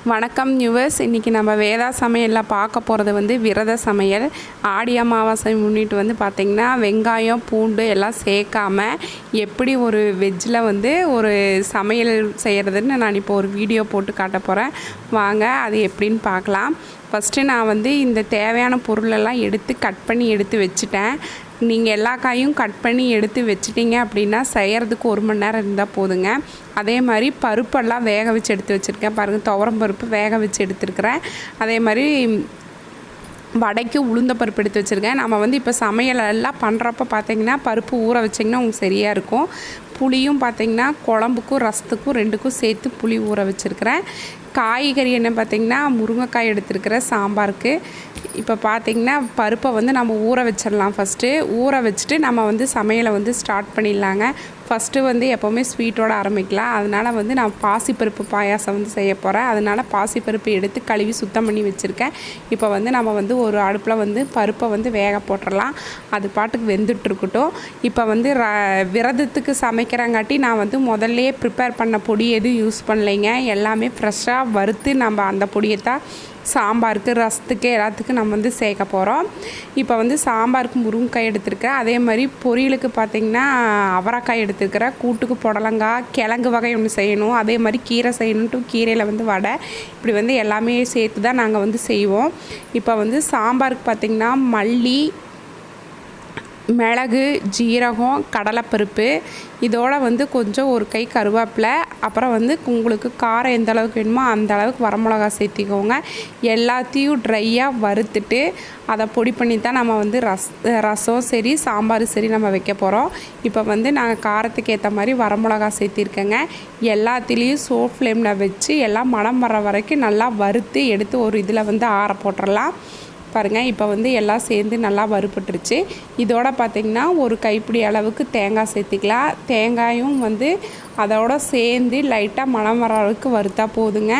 வணக்கம் நியூவர்ஸ் இன்றைக்கி நம்ம வேதா சமையலில் பார்க்க போகிறது வந்து விரத சமையல். ஆடி அமாவாசை முன்னிட்டு வந்து பார்த்திங்கன்னா வெங்காயம் பூண்டு எல்லாம் சேர்க்காம எப்படி ஒரு வெஜ்ஜில் வந்து ஒரு சமையல் செய்கிறதுன்னு நான் இப்போ ஒரு வீடியோ போட்டு காட்ட போகிறேன் வாங்க அது எப்படின்னு பார்க்கலாம். ஃபஸ்ட்டு நான் வந்து இந்த தேவையான பொருளெல்லாம் எடுத்து கட் பண்ணி எடுத்து வச்சுட்டேன். நீங்கள் எல்லா காயும் கட் பண்ணி எடுத்து வச்சிட்டிங்க அப்படின்னா செய்கிறதுக்கு ஒரு மணி நேரம் இருந்தால் போதுங்க. அதே மாதிரி பருப்பெல்லாம் வேக வச்சு எடுத்து வச்சுருக்கேன். பாருங்கள் துவரம் பருப்பு வேக வச்சு எடுத்துருக்கிறேன். அதே மாதிரி வடைக்கு உளுந்த பருப்பு எடுத்து வச்சுருக்கேன். நம்ம வந்து இப்போ சமையல் எல்லாம் பண்ணுறப்ப பார்த்தீங்கன்னா பருப்பு ஊற வச்சிங்கன்னா உங்களுக்கு சரியாக இருக்கும். புளியும் பார்த்தீங்கன்னா குழம்புக்கும் ரசத்துக்கும் ரெண்டுக்கும் சேர்த்து புளி ஊற வச்சுருக்கிறேன். காய்கறி என்ன பார்த்திங்கன்னா முருங்கைக்காய் எடுத்துருக்கிறேன் சாம்பாருக்கு. இப்போ பார்த்திங்கன்னா பருப்பை வந்து நம்ம ஊற வச்சிடலாம் ஃபஸ்ட்டு ஊற வச்சுட்டு நம்ம வந்து சமையலை வந்து ஸ்டார்ட் பண்ணிடலாங்க. ஃபஸ்ட்டு வந்து எப்போவுமே ஸ்வீட்டோடு ஆரம்பிக்கலாம். அதனால் வந்து நான் பாசிப்பருப்பு பாயாசம் வந்து செய்ய போகிறேன் அதனால் பாசிப்பருப்பு எடுத்து கழுவி சுத்தம் பண்ணி வச்சுருக்கேன். இப்போ வந்து நம்ம வந்து ஒரு அடுப்பில் வந்து பருப்பை வந்து வேக போட்டுடலாம் அது பாட்டுக்கு வெந்துட்டுருக்கட்டும் இப்போ வந்து ர விரதத்துக்கு சமைக்கிறங்காட்டி நான் வந்து முதல்லையே ப்ரிப்பேர் பண்ண பொடி எதுவும் யூஸ் பண்ணலைங்க. எல்லாமே ஃப்ரெஷ்ஷாக வறுத்து நம்ம அந்த பொடியை தான் சாம்பாருக்கு ரசத்துக்கு எல்லாத்துக்கும் நம்ம வந்து சேர்க்க போகிறோம் இப்போ வந்து சாம்பாருக்கு முருங்கைக்காய் எடுத்துருக்கிறேன். அதே மாதிரி பொரியலுக்கு பார்த்திங்கன்னா அவரைக்காய் எடுத்துருக்கிறேன். கூட்டுக்கு புடலங்காய் கிழங்கு வகை ஒன்று செய்யணும். அதே மாதிரி கீரை செய்யணுன்ட்டு கீரையில் வந்து வடை. இப்படி வந்து எல்லாமே சேர்த்து தான் நாங்கள் வந்து செய்வோம். இப்போ வந்து சாம்பாருக்கு பார்த்திங்கன்னா மல்லி மிளகு ஜீரகம் கடலைப்பருப்பு இதோட வந்து கொஞ்சம் ஒரு கை கருவேப்பிலை அப்புறம் வந்து உங்களுக்கு காரம் எந்த அளவுக்கு வேணுமோ அந்த அளவுக்கு வரமிளகா சேர்த்திக்கோங்க. எல்லாத்தையும் ட்ரையாக வறுத்துட்டு அதை பொடி பண்ணி தான் நம்ம வந்து ரஸ் ரசம் சரி சாம்பார் சரி நம்ம வைக்க போகிறோம் இப்போ வந்து நாங்கள் காரத்துக்கு ஏற்ற மாதிரி வரமிளகா சேர்த்திருக்கேங்க. எல்லாத்துலேயும் சோ ஃப்ளேமில் வச்சு எல்லாம் மனம் வர வரைக்கும் நல்லா வறுத்து எடுத்து ஒரு இதில் வந்து ஆற போட்டுடலாம் பாருங்கள் இப்போ வந்து எல்லாம் சேர்ந்து நல்லா வறுபட்டுருச்சு. இதோட பார்த்திங்கன்னா ஒரு கைப்பிடி அளவுக்கு தேங்காய் சேர்த்திக்கலாம். தேங்காயும் வந்து அதோட சேர்ந்து லைட்டாக மணம் வர அளவுக்கு வறுத்தா போதுங்க.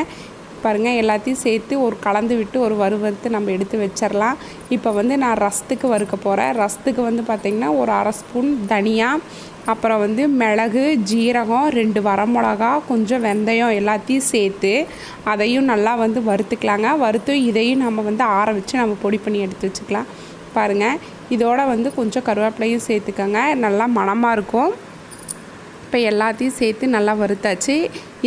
பாருங்கள் எல்லாத்தையும் சேர்த்து ஒரு கலந்து விட்டு ஒரு வறுவறுத்து நம்ம எடுத்து வச்சிடலாம் இப்போ வந்து நான் ரசத்துக்கு வறுக்க போகிறேன் ரசத்துக்கு வந்து பார்த்திங்கன்னா ஒரு அரை ஸ்பூன் தனியாக அப்புறம் வந்து மிளகு ஜீரகம் ரெண்டு வரமிளகா கொஞ்சம் வெந்தயம் எல்லாத்தையும் சேர்த்து அதையும் நல்லா வந்து வறுத்துக்கலாங்க. வறுத்து இதையும் நம்ம வந்து ஆற வச்சு நம்ம பொடி பண்ணி எடுத்து வச்சுக்கலாம். பாருங்கள் இதோட வந்து கொஞ்சம் கருவேப்பிலையும் சேர்த்துக்கோங்க. நல்லா மணமாக இருக்கும். இப்போ எல்லாத்தையும் சேர்த்து நல்லா வறுத்தாச்சு.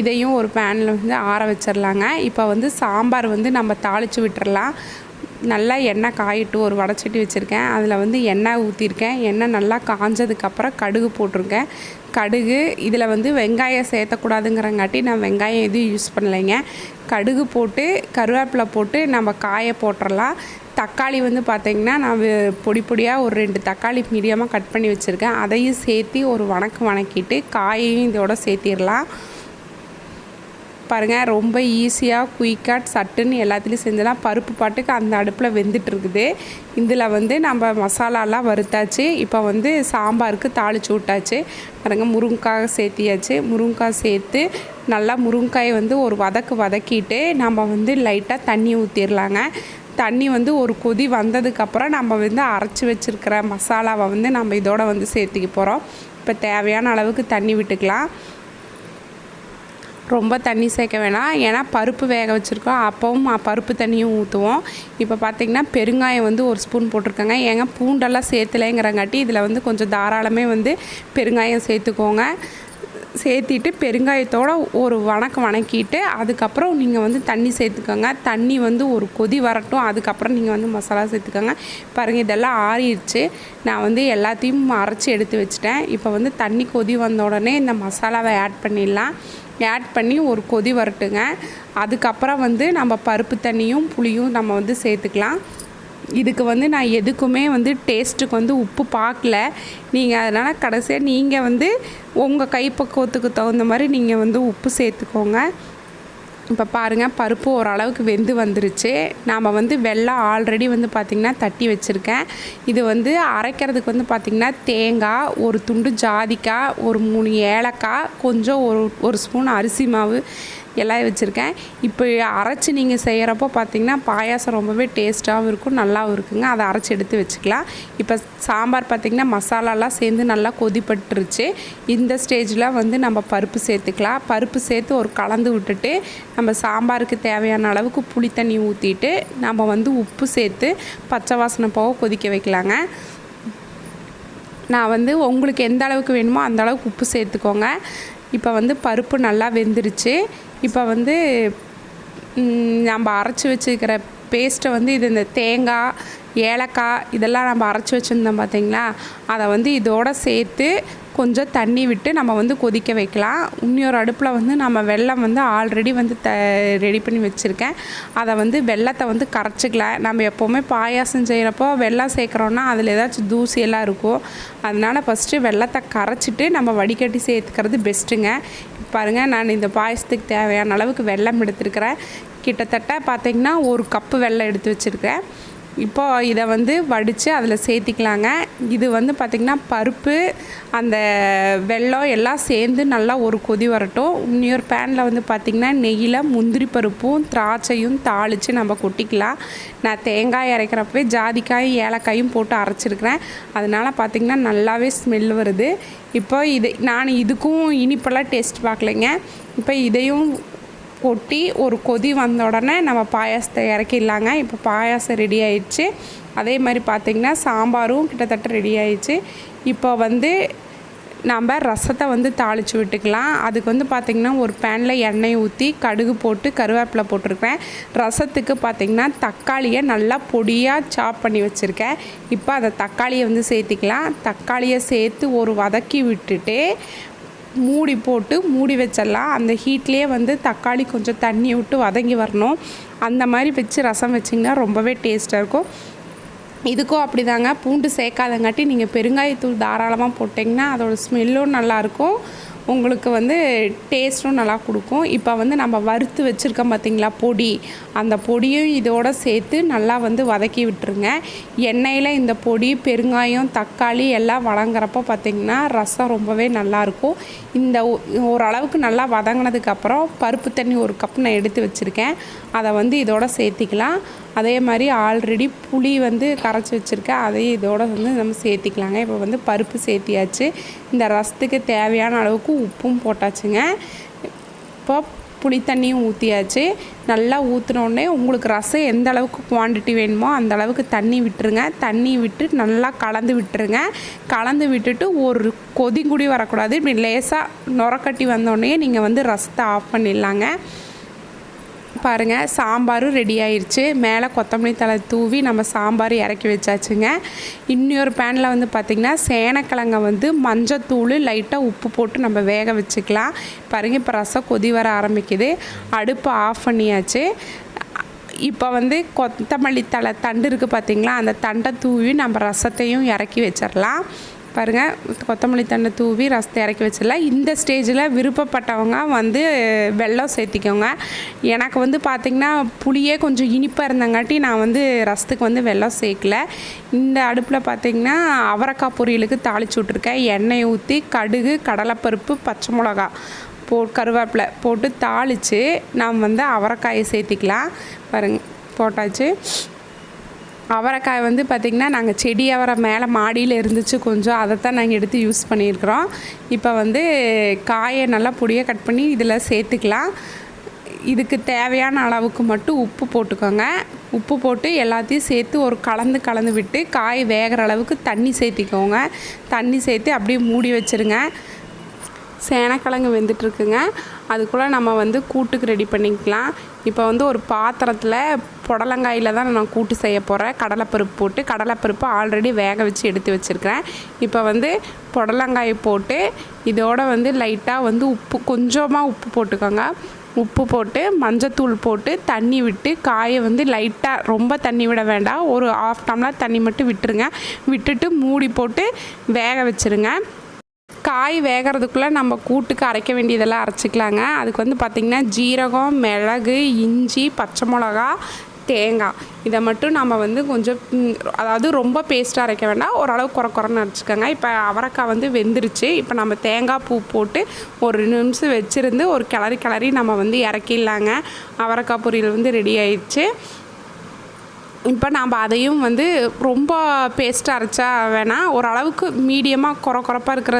இதையும் ஒரு பேனில் வந்து ஆற வச்சிடலாங்க இப்போ வந்து சாம்பார் வந்து நம்ம தாளித்து விட்டுறலாம். நல்லா எண்ணெய் காயிட்டு ஒரு வடச்சட்டி வச்சுருக்கேன். அதில் வந்து எண்ணெய் ஊற்றிருக்கேன் எண்ணெய் நல்லா காஞ்சதுக்கப்புறம் கடுகு போட்டிருக்கேன். கடுகு இதில் வந்து வெங்காயம் சேர்த்தக்கூடாதுங்கிறங்காட்டி நான் வெங்காயம் எதுவும் யூஸ் பண்ணலைங்க. கடுகு போட்டு கருவேப்பிலை போட்டு நம்ம காய போட்டுடலாம் தக்காளி வந்து பார்த்திங்கன்னா நான் பொடி பொடியாக ஒரு ரெண்டு தக்காளி மீடியமாக கட் பண்ணி வச்சுருக்கேன். அதையும் சேர்த்து ஒரு வணக்கு வணக்கிட்டு காயையும் இதோட சேர்த்திடலாம். பாருங்கள் ரொம்ப ஈஸியாக குயிக்காக சட்டுன்னு எல்லாத்துலேயும் செஞ்சலாம். பருப்பு பாட்டுக்கு அந்த அடுப்பில் வெந்துட்டுருக்குது. இதில் வந்து நம்ம மசாலாலாம் வறுத்தாச்சு. இப்போ வந்து சாம்பாருக்கு தாளித்து விட்டாச்சு. பாருங்கள் முருங்கைக்காய் சேர்த்தியாச்சு. முருங்கைக்காய் சேர்த்து நல்லா முருங்காயை வந்து ஒரு வதக்கு வதக்கிட்டு நம்ம வந்து லைட்டாக தண்ணி ஊற்றிடலாங்க தண்ணி வந்து ஒரு கொதி வந்ததுக்கப்புறம் நம்ம வந்து அரைச்சி வச்சுருக்கிற மசாலாவை வந்து நம்ம இதோட வந்து சேர்த்துக்க போகிறோம் இப்போ தேவையான அளவுக்கு தண்ணி விட்டுக்கலாம். ரொம்ப தண்ணி சேர்க்க வேணாம். ஏன்னா பருப்பு வேக வச்சுருக்கோம். அப்பவும் பருப்பு தண்ணியும் ஊற்றுவோம் இப்போ பார்த்திங்கன்னா பெருங்காயம் வந்து ஒரு ஸ்பூன் போட்டிருக்கேங்க. ஏங்க பூண்டெல்லாம் சேர்த்துலேங்கிறங்காட்டி இதில் வந்து கொஞ்சம் தாராளமே வந்து பெருங்காயம் சேர்த்துக்கோங்க. சேர்த்திட்டு பெருங்காயத்தோடு ஒரு வணக்கம் வணக்கிட்டு அதுக்கப்புறம் நீங்கள் வந்து தண்ணி சேர்த்துக்கோங்க. தண்ணி வந்து ஒரு கொதி வரட்டும். அதுக்கப்புறம் நீங்கள் வந்து மசாலா சேர்த்துக்கோங்க. பாருங்கள் இதெல்லாம் ஆறிடுச்சு. நான் வந்து எல்லாத்தையும் அரைச்சி எடுத்து வச்சுட்டேன். இப்போ வந்து தண்ணி கொதி வந்த உடனே இந்த மசாலாவை ஆட் பண்ணிடலாம். ஆட் பண்ணி ஒரு கொதி வரட்டுங்க. அதுக்கப்புறம் வந்து நம்ம பருப்பு தண்ணியும் புளியும் நம்ம வந்து சேர்த்துக்கலாம். இதுக்கு வந்து நான் எதுக்குமே வந்து டேஸ்ட்டுக்கு வந்து உப்பு பார்க்கல. நீங்கள் அதனால் கடைசியாக நீங்கள் வந்து உங்கள் கைப்பக்குவத்துக்கு தகுந்த மாதிரி நீங்கள் வந்து உப்பு சேர்த்துக்கோங்க. இப்போ பாருங்கள் பருப்பு ஓரளவுக்கு வெந்து வந்துருச்சு. நாம் வந்து வெள்ளம் ஆல்ரெடி வந்து பார்த்திங்கன்னா தட்டி வச்சுருக்கேன். இது வந்து அரைக்கிறதுக்கு வந்து பார்த்திங்கன்னா தேங்காய் ஒரு துண்டு ஜாதிக்காய் ஒரு மூணு ஏலக்காய் கொஞ்சம் ஒரு ஒரு ஸ்பூன் அரிசி மாவு எல்லாம் வச்சுருக்கேன். இப்போ அரைச்சி நீங்கள் செய்கிறப்போ பார்த்தீங்கன்னா பாயாசம் ரொம்பவே டேஸ்ட்டாகவும் இருக்கும் நல்லாவும் இருக்குங்க. அதை அரைச்சி எடுத்து வச்சுக்கலாம். இப்போ சாம்பார் பார்த்திங்கன்னா மசாலாலாம் சேர்ந்து நல்லா கொதிப்பட்டுருச்சு. இந்த ஸ்டேஜில் வந்து நம்ம பருப்பு சேர்த்துக்கலாம். பருப்பு சேர்த்து ஒரு கலந்து விட்டுட்டு நம்ம சாம்பாருக்கு தேவையான அளவுக்கு புளி தண்ணி ஊற்றிட்டு நம்ம வந்து உப்பு சேர்த்து பச்சை வாசனை போக கொதிக்க வைக்கலாங்க. நான் வந்து உங்களுக்கு எந்த அளவுக்கு வேணுமோ அந்த அளவுக்கு உப்பு சேர்த்துக்கோங்க. இப்போ வந்து பருப்பு நல்லா வெந்துருச்சு. இப்போ வந்து நம்ம அரைச்சி வச்சுருக்கிற பேஸ்ட்டை வந்து இது இந்த தேங்காய் ஏலக்காய் இதெல்லாம் நம்ம அரைச்சி வச்சுருந்தோம் பார்த்தீங்களா? அதை வந்து இதோடு சேர்த்து கொஞ்சம் தண்ணி விட்டு நம்ம வந்து கொதிக்க வைக்கலாம். இன்னொரு அடுப்பில் வந்து நம்ம வெல்லம் வந்து ஆல்ரெடி வந்து த ரெடி பண்ணி வச்சுருக்கேன். அதை வந்து வெல்லத்தை வந்து கரைச்சிக்கலாம் நம்ம எப்போவுமே பாயாசம் செய்கிறப்போ வெள்ளம் சேர்க்குறோன்னா அதில் ஏதாச்சும் தூசியெல்லாம் இருக்கும். அதனால் ஃபஸ்ட்டு வெல்லத்தை கரைச்சிட்டு நம்ம வடிகட்டி சேர்த்துக்கிறது பெஸ்ட்டுங்க பாருங்கள் நான் இந்த பாயசத்துக்கு தேவையான அளவுக்கு வெல்லம் எடுத்துருக்கிறேன். கிட்டத்தட்ட பார்த்தீங்கன்னா ஒரு கப்பு வெள்ளம் எடுத்து வச்சுருக்கேன் இப்போ இதை வந்து வடித்து அதில் சேர்த்திக்கலாங்க. இது வந்து பார்த்திங்கன்னா பருப்பு அந்த வெல்லம் எல்லாம் சேர்ந்து நல்லா ஒரு கொதி வரட்டும். இன்னொரு பேனில் வந்து பார்த்திங்கன்னா நெய்யில் முந்திரி பருப்பும் திராட்சையும் தாளித்து நம்ம கொட்டிக்கலாம். நான் தேங்காய் அரைக்கிறப்பவே ஜாதிக்காயும் ஏலக்காயும் போட்டு அரைச்சிருக்கிறேன். அதனால் பார்த்திங்கன்னா நல்லாவே ஸ்மெல் வருது. இப்போ இது நான் இதுக்கும் இனிப்பெல்லாம் டேஸ்ட் பார்க்கலைங்க. இப்போ இதையும் கொட்டி ஒரு கொதி வந்த உடனே நம்ம பாயாசத்தை இறக்கிடலாங்க. இப்போ பாயாசம் ரெடி ஆயிடுச்சு. அதே மாதிரி பார்த்திங்கன்னா சாம்பாரும் கிட்டத்தட்ட ரெடி ஆயிடுச்சு. இப்போ வந்து நம்ம ரசத்தை வந்து தாளித்து விட்டுக்கலாம். அதுக்கு வந்து பார்த்திங்கன்னா ஒரு பேனில் எண்ணெய் ஊற்றி கடுகு போட்டு கருவேப்பிலை போட்டிருக்கேன் ரசத்துக்கு பார்த்திங்கன்னா தக்காளியை நல்லா பொடியாக சாப் பண்ணி வச்சுருக்கேன். இப்போ அதை தக்காளியை வந்து சேர்த்திக்கலாம். தக்காளியை சேர்த்து ஒரு வதக்கி விட்டுட்டு மூடி போட்டு மூடி வச்சிடலாம். அந்த ஹீட்லேயே வந்து தக்காளி கொஞ்சம் தண்ணி விட்டு வதங்கி வரணும். அந்த மாதிரி வச்சு ரசம் வச்சிங்கன்னா ரொம்பவே டேஸ்ட்டாக இருக்கும். இதுக்கும் அப்படிதாங்க. பூண்டு சேர்க்காதங்காட்டி நீங்கள் பெருங்காயத்தூள் தாராளமாக போட்டிங்கன்னா அதோட ஸ்மெல்லும் நல்லாயிருக்கும் உங்களுக்கு வந்து டேஸ்ட்டும் நல்லா கொடுக்கும். இப்போ வந்து நம்ம வறுத்து வச்சுருக்கோம் பார்த்தீங்களா பொடி. அந்த பொடியும் இதோட சேர்த்து நல்லா வந்து வதக்கி விட்டுருங்க. எண்ணெயில் இந்த பொடி பெருங்காயம் தக்காளி எல்லாம் வழங்குறப்போ பார்த்திங்கன்னா ரசம் ரொம்பவே நல்லாயிருக்கும் இந்த ஒ- ஓரளவுக்கு நல்லா வதங்கினதுக்கப்புறம் பருப்பு தண்ணி ஒரு கப் நான் எடுத்து வச்சுருக்கேன். அதை வந்து இதோட சேர்த்திக்கலாம். அதே மாதிரி ஆல்ரெடி புளி வந்து கரைச்சி வச்சுருக்கேன். அதையும் இதோட வந்து நம்ம சேர்த்திக்கலாங்க. இப்போ வந்து பருப்பு சேர்த்தியாச்சு. இந்த ரசத்துக்கு தேவையான அளவுக்கு உப்பும் போட்டாச்சுங்க. இப்போ புளி தண்ணியும் ஊற்றியாச்சு நல்லா ஊற்றினோடனே உங்களுக்கு ரசம் எந்த அளவுக்கு குவாண்டிட்டி வேணுமோ அந்த அளவுக்கு தண்ணி விட்டுருங்க. தண்ணி விட்டு நல்லா கலந்து விட்டுருங்க. கலந்து விட்டுட்டு ஒரு கொதி குடி வரக்கூடாது. இப்படி லேசாக நுரக்கட்டி வந்தோடனே நீங்கள் வந்து ரசத்தை ஆஃப் பண்ணிடலாங்க. பாருங்கள் சாம்பாரும் ரெடி ஆயிடுச்சு மேலே கொத்தமல்லி தழை தூவி நம்ம சாம்பார் இறக்கி வச்சாச்சுங்க. இன்னொரு பேனில் வந்து பார்த்திங்கன்னா சேனக்கிழங்க வந்து மஞ்சத்தூள் லைட்டாக உப்பு போட்டு நம்ம வேக வச்சுக்கலாம். பாருங்கள் இப்போ ரசம் கொதி வர ஆரம்பிக்குது. அடுப்பு ஆஃப் பண்ணியாச்சு. இப்போ வந்து கொத்தமல்லி தழை தண்டு இருக்குது பார்த்திங்களா அந்த தண்டை தூவி நம்ம ரசத்தையும் இறக்கி வச்சிடலாம் பாருங்கள் கொத்தமல்லி தண்ணை தூவி ரசத்தை இறக்கி வச்சிடலாம். இந்த ஸ்டேஜில் விருப்பப்பட்டவங்க வந்து வெல்லம் சேர்த்திக்கோங்க. எனக்கு வந்து பார்த்திங்கன்னா புளியே கொஞ்சம் இனிப்பாக இருந்தங்காட்டி நான் வந்து ரசத்துக்கு வந்து வெல்லம் சேர்க்கல. இந்த அடுப்பில் பார்த்திங்கன்னா அவரைக்காய் பொரியலுக்கு தாளிச்சு விட்ருக்கேன் எண்ணெய் ஊற்றி கடுகு கடலைப்பருப்பு பச்சை மிளகா போ கருவேப்பிலை போட்டு தாளித்து நாம் வந்து அவரைக்காயை சேர்த்திக்கலாம். பாருங்க போட்டாச்சு. அவரைக்காய் வந்து பார்த்திங்கன்னா நாங்கள் செடி அவரை மேலே மாடியில் இருந்துச்சு கொஞ்சம். அதை தான் நாங்கள் எடுத்து யூஸ் பண்ணியிருக்கிறோம். இப்போ வந்து காயை நல்லா பொடியாக கட் பண்ணி இதில் சேர்த்துக்கலாம். இதுக்கு தேவையான அளவுக்கு மட்டும் உப்பு போட்டுக்கோங்க. உப்பு போட்டு எல்லாத்தையும் சேர்த்து ஒரு கலந்து கலந்து விட்டு காய் வேகிற அளவுக்கு தண்ணி சேர்த்திக்கோங்க. தண்ணி சேர்த்து அப்படியே மூடி வச்சுருங்க. சேனக்கிழங்கு வெந்துட்டுருக்குங்க. அதுக்குள்ளே நம்ம வந்து கூட்டுக்கு ரெடி பண்ணிக்கலாம். இப்போ வந்து ஒரு பாத்திரத்தில் புடலங்காயில் தான் நான் கூட்டு செய்ய போகிறேன் கடலைப்பருப்பு போட்டு கடலைப்பருப்பு ஆல்ரெடி வேக வச்சு எடுத்து வச்சுருக்கிறேன். இப்போ வந்து புடலங்காய் போட்டு இதோட வந்து லைட்டாக வந்து உப்பு கொஞ்சமாக உப்பு போட்டுக்கோங்க. உப்பு போட்டு மஞ்சத்தூள் போட்டு தண்ணி விட்டு காயை வந்து லைட்டாக ரொம்ப தண்ணி விட வேண்டாம். ஒரு ஆஃப் டம்ளர் தண்ணி மட்டும் விட்டுருங்க. விட்டுட்டு மூடி போட்டு வேக வச்சுருங்க. காய் வேகிறதுக்குள்ளே நம்ம கூட்டுக்கு அரைக்க வேண்டியதெல்லாம் அரைச்சிக்கலாங்க. அதுக்கு வந்து பார்த்திங்கன்னா ஜீரகம் மிளகு இஞ்சி பச்சை மிளகா தேங்காய். இதை மட்டும் நம்ம வந்து கொஞ்சம் அதாவது ரொம்ப பேஸ்ட்டாக அரைக்க வேண்டாம். ஓரளவு குறை குறைன்னு அரைச்சிக்கோங்க. இப்போ அவரைக்காய் வந்து வெந்துருச்சு. இப்போ நம்ம தேங்காய் பூ போட்டு ஒரு ரெண்டு நிமிஷம் வச்சுருந்து ஒரு கிளறி கிளறி நம்ம வந்து இறக்கிடலாங்க. அவரைக்காய் பொரியல் வந்து ரெடி ஆயிடுச்சு. இப்போ நாம் அதையும் வந்து ரொம்ப பேஸ்ட்டாக அரைச்சா வேணாம். ஓரளவுக்கு மீடியமாக குறை குறைப்பாக இருக்கிற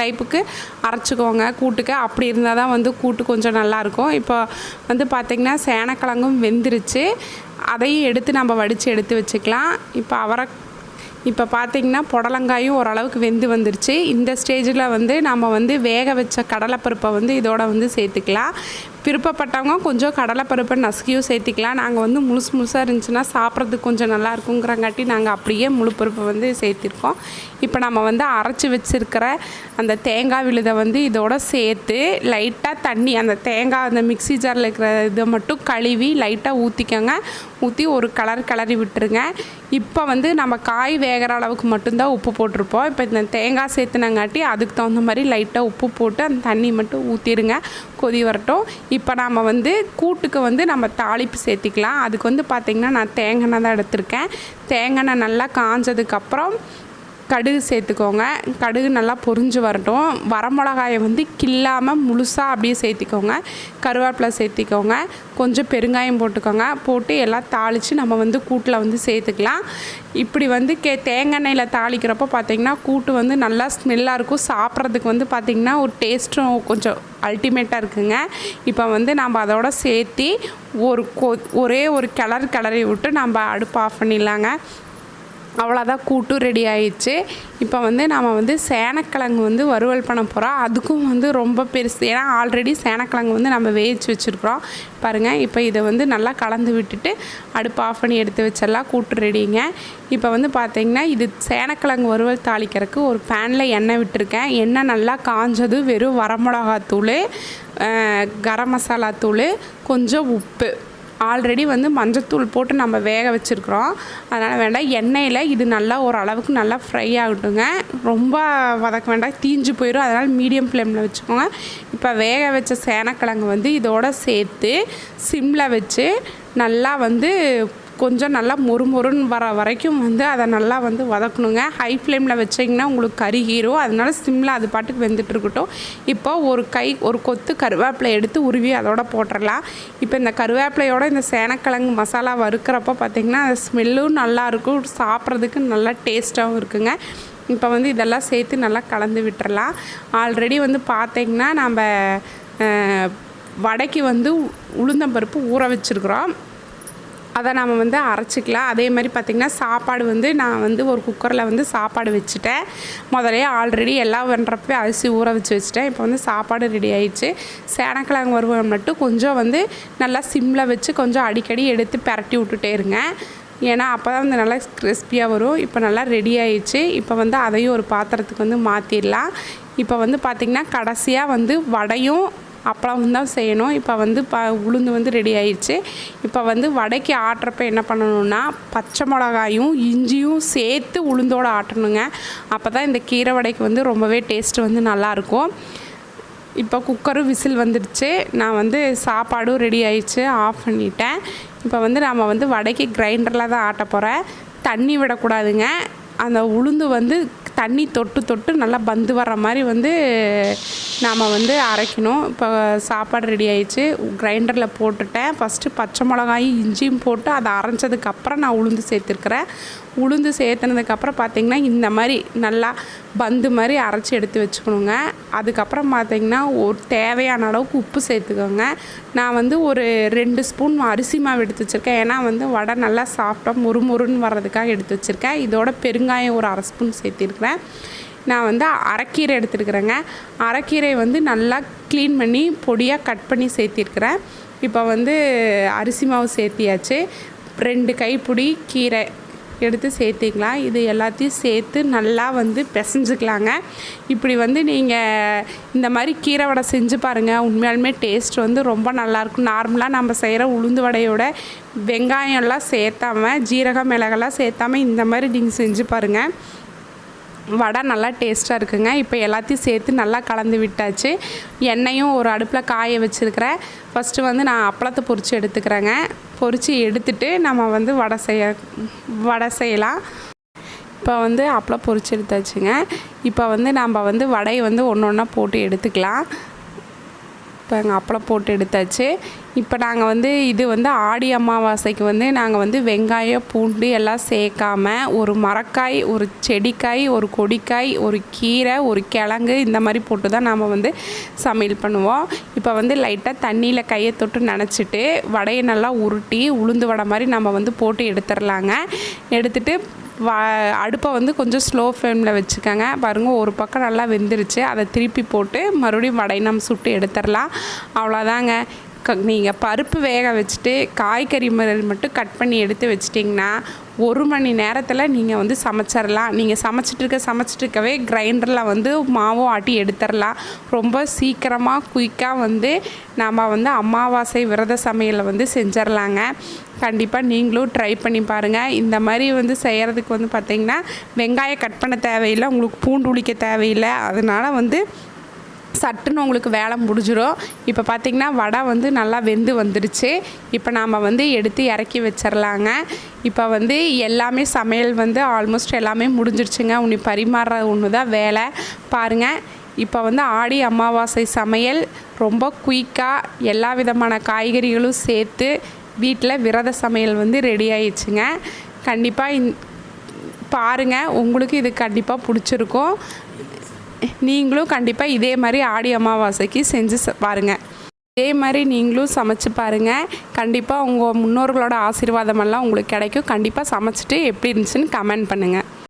டைப்புக்கு அரைச்சிக்கோங்க. கூட்டுக்கு. அப்படி இருந்தால் தான் வந்து கூட்டு கொஞ்சம் நல்லாயிருக்கும். இப்போ வந்து பார்த்திங்கன்னா சேனக்கிழங்கும் வெந்துருச்சு. அதையும் எடுத்து நம்ம வடித்து எடுத்து வச்சுக்கலாம். இப்போ அவரை இப்போ பார்த்தீங்கன்னா புடலங்காயும் ஓரளவுக்கு வெந்து வந்துருச்சு. இந்த ஸ்டேஜில் வந்து நம்ம வந்து வேக வச்ச கடலைப்பருப்பை வந்து இதோட வந்து சேர்த்துக்கலாம். விருப்பப்பட்டவங்க கொஞ்சம் கடலைப்பருப்பை நசுக்கியும் சேர்த்திக்கலாம். நாங்கள் வந்து முழுசு முழுசாக இருந்துச்சுன்னா சாப்பிட்றதுக்கு கொஞ்சம் நல்லா இருக்குங்கிறங்காட்டி நாங்கள் அப்படியே முழு பருப்பை வந்து சேர்த்திருக்கோம். இப்போ நம்ம வந்து அரைச்சி வச்சுருக்கிற அந்த தேங்காய் விழுதை வந்து இதோட சேர்த்து லைட்டாக தண்ணி அந்த தேங்காய் அந்த மிக்ஸி ஜாரில் இருக்கிற இதை மட்டும் கழுவி லைட்டாக ஊற்றிக்கோங்க ஊற்றி ஒரு கலர் கிளறி விட்டுருங்க. இப்போ வந்து நம்ம காய் வேகிற அளவுக்கு மட்டும்தான் உப்பு போட்டிருப்போம். இப்போ இந்த தேங்காய் சேர்த்துனங்காட்டி அதுக்கு தகுந்த மாதிரி லைட்டாக உப்பு போட்டு அந்த தண்ணி மட்டும் ஊற்றிடுங்க கொதி வரட்டும். இப்போ நாம் வந்து கூட்டுக்கு வந்து நம்ம தாளிப்பு சேர்த்திக்கலாம். அதுக்கு வந்து பார்த்திங்கன்னா நான் தேங்காய் தான் எடுத்திருக்கேன். தேங்காய் நல்லா காஞ்சதுக்கப்புறம் கடுகு சேர்த்துக்கோங்க. கடுகு நல்லா பொரிஞ்சு வரட்டும். வரமிளகாயை வந்து கில்லாமல் முழுசாக அப்படியே சேர்த்திக்கோங்க. கருவேப்பிலை சேர்த்திக்கோங்க. கொஞ்சம் பெருங்காயம் போட்டுக்கோங்க. போட்டு எல்லாம் தாளித்து நம்ம வந்து கூட்டில் வந்து சேர்த்துக்கலாம். இப்படி வந்து கே தேங்காய் எண்ணெயில் தாளிக்கிறப்போ பார்த்திங்கன்னா கூட்டு வந்து நல்லா ஸ்மெல்லாக இருக்கும். சாப்பிட்றதுக்கு வந்து பார்த்திங்கன்னா ஒரு டேஸ்ட்டும் கொஞ்சம் அல்டிமேட்டாக இருக்குங்க. இப்போ வந்து நம்ம அதோட சேர்த்து ஒரு கொ ஒரே ஒரு கிளறு கிளறி விட்டு நம்ம அடுப்பு ஆஃப் பண்ணிடலாங்க. அவ்வளோதான் கூட்டு ரெடி ஆயிடுச்சு. இப்போ வந்து நாம் வந்து சேனக்கிழங்கு வந்து வறுவல் பண்ண போகிறோம் அதுக்கும் வந்து ரொம்ப பெருசு. ஏன்னா ஆல்ரெடி சேனக்கிழங்கு வந்து நம்ம வேவிச்சு வச்சுருக்குறோம். பாருங்கள் இப்போ இதை வந்து நல்லா கலந்து விட்டுட்டு அடுப்பு ஆஃப் பண்ணி எடுத்து வச்சிடலாம். கூட்டு ரெடிங்க இப்போ வந்து பார்த்திங்கன்னா இது சேனக்கிழங்கு வறுவல் தாளிக்கிறதுக்கு ஒரு பேனில் எண்ணெய் விட்டுருக்கேன். எண்ணெய் நல்லா காஞ்சது வெறும் வரமிளகாத்தூள் கரம் மசாலா தூள் கொஞ்சம் உப்பு. ஆல்ரெடி வந்து மஞ்சத்தூள் போட்டு நம்ம வேக வச்சுருக்குறோம். அதனால் வேண்டாம் எண்ணெயில் இது நல்லா ஓரளவுக்கு நல்லா ஃப்ரை ஆகட்டுங்க. ரொம்ப வதக்க வேண்டாம் தீஞ்சு போயிடும் அதனால் மீடியம் ஃப்ளேமில் வச்சுக்கோங்க. இப்போ வேக வச்ச சேனக்கிழங்கு வந்து இதோட சேர்த்து சிம்மில் வச்சு நல்லா வந்து கொஞ்சம் நல்லா மொறுமொறுன்னு வர வரைக்கும் வந்து அதை நல்லா வந்து வதக்கணுங்க. ஹை ஃப்ளேமில் வச்சிங்கன்னா உங்களுக்கு கருகிரும் அதனால சிம்மில் அது பாட்டுக்கு வெந்துட்டு இருக்கட்டும். இப்போ ஒரு கை ஒரு கொத்து கருவேப்பிலை எடுத்து உருவி அதோட போட்டுடலாம் இப்போ இந்த கருவேப்பிலையோட இந்த சேனக்கிழங்கு மசாலா வறுக்கிறப்போ பார்த்திங்கன்னா அந்த ஸ்மெல்லும் நல்லாயிருக்கும் சாப்பிட்றதுக்கு நல்லா டேஸ்ட்டாகவும் இருக்குங்க. இப்போ வந்து இதெல்லாம் சேர்த்து நல்லா கலந்து விட்டுறலாம். ஆல்ரெடி வந்து பார்த்திங்கன்னா நம்ம வடைக்கு வந்து உளுந்தம்பருப்பு ஊற வச்சுருக்குறோம். அதை நம்ம வந்து அரைச்சிக்கலாம். அதே மாதிரி பார்த்திங்கன்னா சாப்பாடு வந்து நான் வந்து ஒரு குக்கரில் வந்து சாப்பாடு வச்சுட்டேன். முதலே ஆல்ரெடி எல்லாம் பண்ணுறப்ப அரிசி ஊற வச்சு வச்சுட்டேன். இப்போ வந்து சாப்பாடு ரெடி ஆயிடுச்சு. சேனக்கிழங்கு வருவோம் மட்டும் கொஞ்சம் வந்து நல்லா சிம்மில் வச்சு கொஞ்சம் அடிக்கடி எடுத்து பிரட்டி விட்டுட்டே இருங்க. ஏன்னா அப்போ தான் வந்து நல்லா கிறிஸ்பியாக வரும். இப்போ நல்லா ரெடி ஆயிடுச்சு. இப்போ வந்து அதையும் ஒரு பாத்திரத்துக்கு வந்து மாற்றிடலாம் இப்போ வந்து பார்த்திங்கன்னா கடைசியாக வந்து வடையும் அப்பளம் தான் செய்யணும். இப்போ வந்து ப உளுந்து வந்து ரெடி ஆயிடுச்சு இப்போ வந்து வடைக்கு ஆட்டுறப்ப என்ன பண்ணணும்னா பச்சை மிளகாயும் இஞ்சியும் சேர்த்து உளுந்தோட ஆட்டணுங்க. அப்போ தான் இந்த கீரை வடைக்கு வந்து ரொம்பவே டேஸ்ட்டு வந்து நல்லாயிருக்கும் இப்போ குக்கரும் விசில் வந்துடுச்சு நான் வந்து சாப்பாடும் ரெடி ஆயிடுச்சு. ஆஃப் பண்ணிட்டேன். இப்போ வந்து நாம் வந்து வடைக்கு கிரைண்டரில் தான் ஆட்ட போகிறேன் தண்ணி விடக்கூடாதுங்க. அந்த உளுந்து வந்து தண்ணி தொட்டு தொட்டு நல்லா பந்து வர்ற மாதிரி வந்து நாம் வந்து அரைக்கணும். இப்போ சாப்பாடு ரெடி ஆயிடுச்சு. கிரைண்டரில் போட்டுட்டேன். ஃபஸ்ட்டு பச்சை மிளகாயும் இஞ்சியும் போட்டு அதை அரைச்சதுக்கப்புறம் நான் உளுந்து சேர்த்துருக்குறேன். உளுந்து சேர்த்துனதுக்கப்புறம் பார்த்திங்கன்னா இந்த மாதிரி நல்லா பந்து மாதிரி அரைச்சி எடுத்து வச்சுக்கணுங்க. அதுக்கப்புறம் பார்த்திங்கன்னா ஒரு தேவையான அளவுக்கு உப்பு சேர்த்துக்கோங்க. நான் வந்து ஒரு ரெண்டு ஸ்பூன் அரிசி மாவு எடுத்து வச்சுருக்கேன். ஏன்னா வந்து வடை நல்லா சாஃப்டாக முறுமுறுன்னு வர்றதுக்காக எடுத்து வச்சுருக்கேன். இதோட பெருங்காயம் ஒரு அரை ஸ்பூன் சேர்த்திருக்கிறேன். நான் வந்து அரைக்கீரை எடுத்துருக்குறேங்க. அரைக்கீரை வந்து நல்லா க்ளீன் பண்ணி பொடியாக கட் பண்ணி சேர்த்திருக்கிறேன். இப்போ வந்து அரிசி மாவு சேர்த்தியாச்சு. ரெண்டு கைப்பிடி கீரை எடுத்து சேர்த்திக்கலாம். இது எல்லாத்தையும் சேர்த்து நல்லா வந்து பிசைஞ்சுக்கலாங்க. இப்படி வந்து நீங்கள் இந்த மாதிரி கீரை வடை செஞ்சு பாருங்கள் உண்மையாலுமே டேஸ்ட் வந்து ரொம்ப நல்லாயிருக்கும். நார்மலாக நம்ம செய்கிற உளுந்து வடையோட வெங்காயம்லாம் சேர்த்தாம ஜீரகம் மிளகெல்லாம் சேர்த்தாமல் இந்த மாதிரி நீங்கள் செஞ்சு பாருங்கள் வடை நல்லா டேஸ்ட்டாக இருக்குங்க. இப்போ எல்லாத்தையும் சேர்த்து நல்லா கலந்து விட்டாச்சு. எண்ணெயும் ஒரு அடுப்பில் காய வச்சுருக்கிறேன். ஃபஸ்ட்டு வந்து நான் அப்பளத்தை பொரித்து எடுத்துக்கிறேங்க. பொரித்து எடுத்துட்டு நம்ம வந்து வடை செய்ய வடை செய்யலாம். இப்போ வந்து அப்பளம் பொறிச்சு எடுத்தாச்சுங்க. இப்போ வந்து நம்ம வந்து வடையை வந்து ஒன்று ஒன்றா போட்டு எடுத்துக்கலாம். இப்போ எங்கள் அப்பளம் போட்டு எடுத்தாச்சு. இப்போ நாங்கள் வந்து இது வந்து ஆடி அமாவாசைக்கு வந்து நாங்கள் வந்து வெங்காயம் பூண்டு எல்லாம் சேர்க்காம ஒரு மரக்காய் ஒரு செடிக்காய் ஒரு கொடிக்காய் ஒரு கீரை ஒரு கிழங்கு இந்த மாதிரி போட்டு தான் நாம் வந்து சமையல் பண்ணுவோம். இப்போ வந்து லைட்டாக தண்ணியில் கையை தொட்டு நினச்சிட்டு வடையை நல்லா உருட்டி உளுந்து வடை மாதிரி நம்ம வந்து போட்டு எடுத்துடலாங்க. எடுத்துட்டு அடுப்பை வந்து கொஞ்சம் ஸ்லோ ஃப்ளேமில் வச்சுக்கோங்க. பாருங்கள் ஒரு பக்கம் நல்லா வெந்துருச்சு. அதை திருப்பி போட்டு மறுபடியும் வடை நம்ம சுட்டு எடுத்துடலாம். அவ்வளோதாங்க. க நீங்கள் பருப்பு வேக வச்சுட்டு காய்கறி மரல் மட்டும் கட் பண்ணி எடுத்து வச்சிட்டிங்கன்னா ஒரு மணி நேரத்தில் நீங்கள் வந்து சமைச்சிடலாம். நீங்கள் சமைச்சிட்டு இருக்க சமைச்சிட்டு இருக்கவே கிரைண்டரில் வந்து மாவும் ஆட்டி எடுத்துடலாம். ரொம்ப சீக்கிரமாக குயிக்காக வந்து நாம் வந்து அமாவாசை விரத சமையலை வந்து செஞ்சிடலாங்க. கண்டிப்பாக நீங்களும் ட்ரை பண்ணி பாருங்கள் இந்த மாதிரி வந்து செய்கிறதுக்கு வந்து பார்த்திங்கன்னா வெங்காயம் கட் பண்ண தேவையில்லை உங்களுக்கு பூண்டு உளிக்க தேவையில்லை. அதனால் வந்து சட்டுன்னு உங்களுக்கு வேலை முடிஞ்சிடும் இப்போ பார்த்திங்கன்னா வடை வந்து நல்லா வெந்து வந்துடுச்சு இப்போ நாம் வந்து எடுத்து இறக்கி வச்சிடலாங்க இப்போ வந்து எல்லாமே சமையல் வந்து ஆல்மோஸ்ட் எல்லாமே முடிஞ்சிடுச்சுங்க உன்னை பரிமாறுற ஒன்று தான் வேலை. பாருங்கள் இப்போ வந்து ஆடி அமாவாசை சமையல் ரொம்ப குயிக்காக எல்லா விதமான காய்கறிகளும் சேர்த்து வீட்டில் விரத சமையல் வந்து ரெடி ஆயிடுச்சுங்க. கண்டிப்பாக இந் பாருங்கள் உங்களுக்கு இது கண்டிப்பாக பிடிச்சிருக்கும். நீங்களும் கண்டிப்பாக இதே மாதிரி ஆடி அமாவாசைக்கு செஞ்சு ச- பாருங்க. இதே மாதிரி நீங்களும் சமைச்சு பாருங்கள் கண்டிப்பாக உங்கள் முன்னோர்களோட ஆசீர்வாதமெல்லாம் உங்களுக்கு கிடைக்கும். கண்டிப்பாக சமைச்சிட்டு எப்படி இருந்துச்சுன்னு கமெண்ட் பண்ணுங்கள்